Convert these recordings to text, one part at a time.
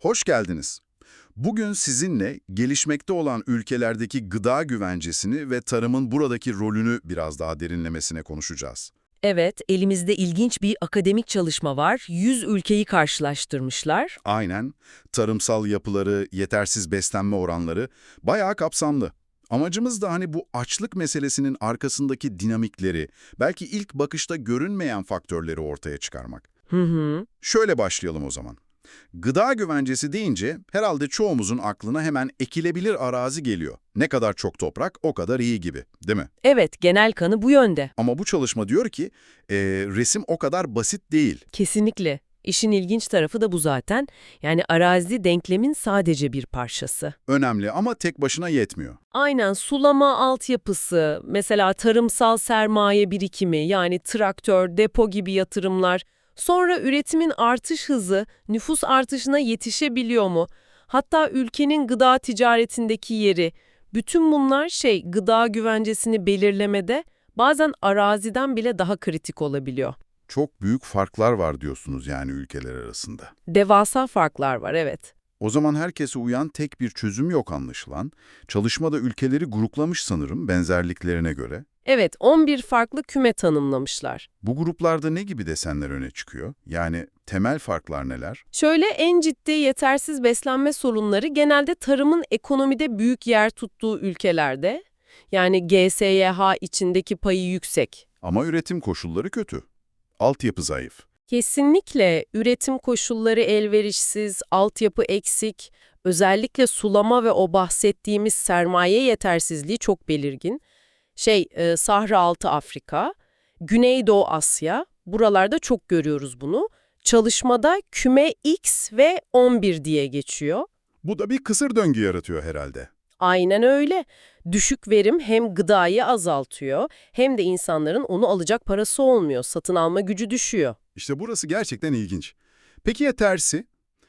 Hoş geldiniz. Bugün sizinle gelişmekte olan ülkelerdeki gıda güvencesini ve tarımın buradaki rolünü biraz daha derinlemesine konuşacağız. Evet, elimizde ilginç bir akademik çalışma var. 100 ülkeyi karşılaştırmışlar. Aynen, tarımsal yapıları, yetersiz beslenme oranları bayağı kapsamlı. Amacımız da hani bu açlık meselesinin arkasındaki dinamikleri, belki ilk bakışta görünmeyen faktörleri ortaya çıkarmak. Hı hı. Şöyle başlayalım o zaman. Gıda güvencesi deyince herhalde çoğumuzun aklına hemen ekilebilir arazi geliyor. Ne kadar çok toprak o kadar iyi gibi, değil mi? Evet, genel kanı bu yönde. Ama bu çalışma diyor ki e, resim o kadar basit değil. Kesinlikle. İşin ilginç tarafı da bu zaten. Yani arazi denklemin sadece bir parçası. Önemli ama tek başına yetmiyor. Aynen sulama altyapısı, mesela tarımsal sermaye birikimi yani traktör, depo gibi yatırımlar, sonra üretimin artış hızı nüfus artışına yetişebiliyor mu? Hatta ülkenin gıda ticaretindeki yeri, bütün bunlar şey gıda güvencesini belirlemede bazen araziden bile daha kritik olabiliyor. Çok büyük farklar var diyorsunuz yani ülkeler arasında. Devasa farklar var evet. O zaman herkese uyan tek bir çözüm yok anlaşılan. Çalışmada ülkeleri gruplamış sanırım benzerliklerine göre. Evet 11 farklı küme tanımlamışlar. Bu gruplarda ne gibi desenler öne çıkıyor? Yani temel farklar neler? Şöyle en ciddi yetersiz beslenme sorunları genelde tarımın ekonomide büyük yer tuttuğu ülkelerde. Yani GSYH içindeki payı yüksek. Ama üretim koşulları kötü. Altyapı zayıf. Kesinlikle üretim koşulları elverişsiz, altyapı eksik, özellikle sulama ve o bahsettiğimiz sermaye yetersizliği çok belirgin. Şey, e, Sahra Altı Afrika, Güneydoğu Asya, buralarda çok görüyoruz bunu. Çalışmada küme X ve 11 diye geçiyor. Bu da bir kısır döngü yaratıyor herhalde. Aynen öyle. Düşük verim hem gıdayı azaltıyor hem de insanların onu alacak parası olmuyor, satın alma gücü düşüyor. İşte burası gerçekten ilginç. Peki ya tersi?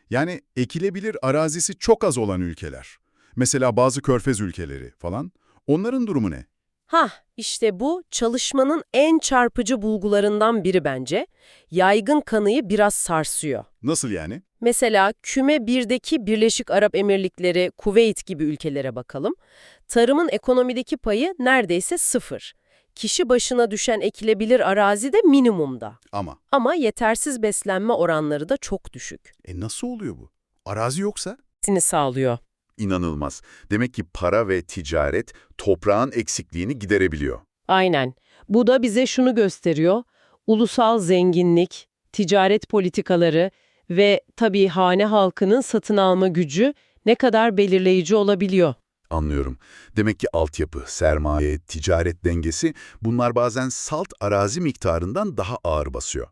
Yani ekilebilir arazisi çok az olan ülkeler. Mesela bazı körfez ülkeleri falan. Onların durumu ne? Hah, işte bu çalışmanın en çarpıcı bulgularından biri bence. Yaygın kanıyı biraz sarsıyor. Nasıl yani? Mesela küme 1'deki Birleşik Arap Emirlikleri, Kuveyt gibi ülkelere bakalım. Tarımın ekonomideki payı neredeyse sıfır. Kişi başına düşen ekilebilir arazi de minimumda. Ama Ama yetersiz beslenme oranları da çok düşük. e nasıl oluyor bu? Arazi yoksa? Sini sağlıyor. İnanılmaz. Demek ki para ve ticaret toprağın eksikliğini giderebiliyor. Aynen. Bu da bize şunu gösteriyor. Ulusal zenginlik, ticaret politikaları ve tabii hane halkının satın alma gücü ne kadar belirleyici olabiliyor. Anlıyorum. Demek ki altyapı, sermaye, ticaret dengesi bunlar bazen salt arazi miktarından daha ağır basıyor.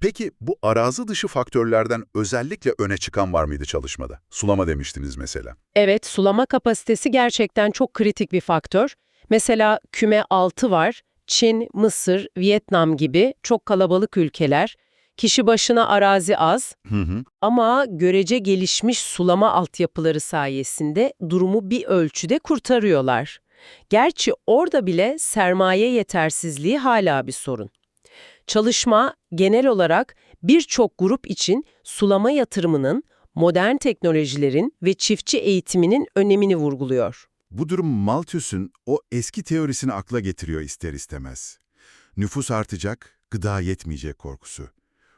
Peki bu arazi dışı faktörlerden özellikle öne çıkan var mıydı çalışmada? Sulama demiştiniz mesela. Evet, sulama kapasitesi gerçekten çok kritik bir faktör. Mesela küme 6 var. Çin, Mısır, Vietnam gibi çok kalabalık ülkeler. Kişi başına arazi az Hı hı. ama görece gelişmiş sulama altyapıları sayesinde durumu bir ölçüde kurtarıyorlar. Gerçi orada bile sermaye yetersizliği hala bir sorun. Çalışma genel olarak birçok grup için sulama yatırımının, modern teknolojilerin ve çiftçi eğitiminin önemini vurguluyor. Bu durum Malthus'un o eski teorisini akla getiriyor ister istemez. Nüfus artacak, gıda yetmeyecek korkusu.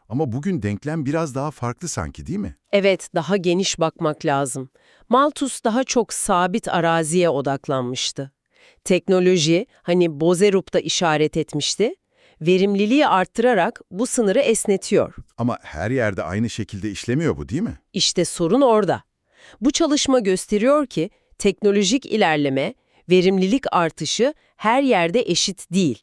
Ama bugün denklem biraz daha farklı sanki değil mi? Evet, daha geniş bakmak lazım. Malthus daha çok sabit araziye odaklanmıştı. Teknoloji, hani Bozerup'ta işaret etmişti, verimliliği arttırarak bu sınırı esnetiyor. Ama her yerde aynı şekilde işlemiyor bu değil mi? İşte sorun orada. Bu çalışma gösteriyor ki teknolojik ilerleme, verimlilik artışı her yerde eşit değil.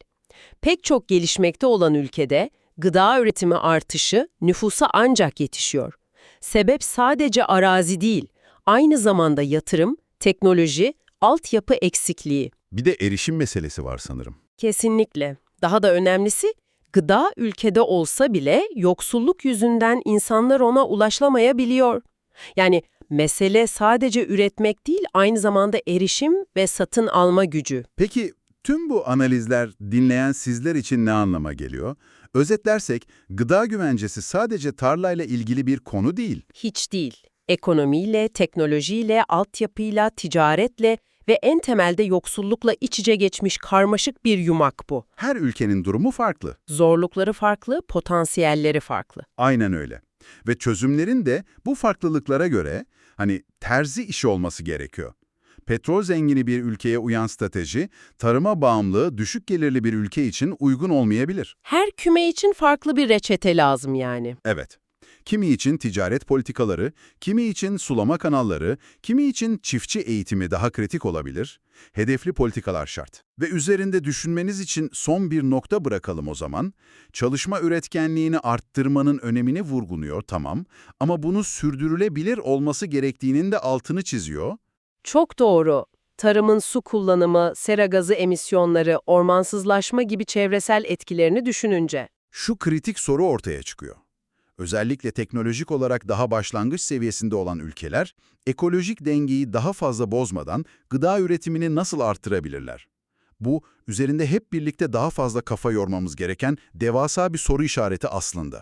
Pek çok gelişmekte olan ülkede gıda üretimi artışı nüfusa ancak yetişiyor. Sebep sadece arazi değil, aynı zamanda yatırım, teknoloji, altyapı eksikliği. Bir de erişim meselesi var sanırım. Kesinlikle. Daha da önemlisi, gıda ülkede olsa bile yoksulluk yüzünden insanlar ona ulaşlamayabiliyor. Yani mesele sadece üretmek değil, aynı zamanda erişim ve satın alma gücü. Peki tüm bu analizler dinleyen sizler için ne anlama geliyor? Özetlersek gıda güvencesi sadece tarlayla ilgili bir konu değil. Hiç değil. Ekonomiyle, teknolojiyle, altyapıyla, ticaretle ve en temelde yoksullukla iç içe geçmiş karmaşık bir yumak bu. Her ülkenin durumu farklı. Zorlukları farklı, potansiyelleri farklı. Aynen öyle. Ve çözümlerin de bu farklılıklara göre hani terzi işi olması gerekiyor. Petrol zengini bir ülkeye uyan strateji, tarıma bağımlı, düşük gelirli bir ülke için uygun olmayabilir. Her küme için farklı bir reçete lazım yani. Evet. Kimi için ticaret politikaları, kimi için sulama kanalları, kimi için çiftçi eğitimi daha kritik olabilir. Hedefli politikalar şart. Ve üzerinde düşünmeniz için son bir nokta bırakalım o zaman. Çalışma üretkenliğini arttırmanın önemini vurgunuyor tamam ama bunu sürdürülebilir olması gerektiğinin de altını çiziyor. Çok doğru. Tarımın su kullanımı, sera gazı emisyonları, ormansızlaşma gibi çevresel etkilerini düşününce. Şu kritik soru ortaya çıkıyor. Özellikle teknolojik olarak daha başlangıç seviyesinde olan ülkeler, ekolojik dengeyi daha fazla bozmadan gıda üretimini nasıl arttırabilirler? Bu, üzerinde hep birlikte daha fazla kafa yormamız gereken devasa bir soru işareti aslında.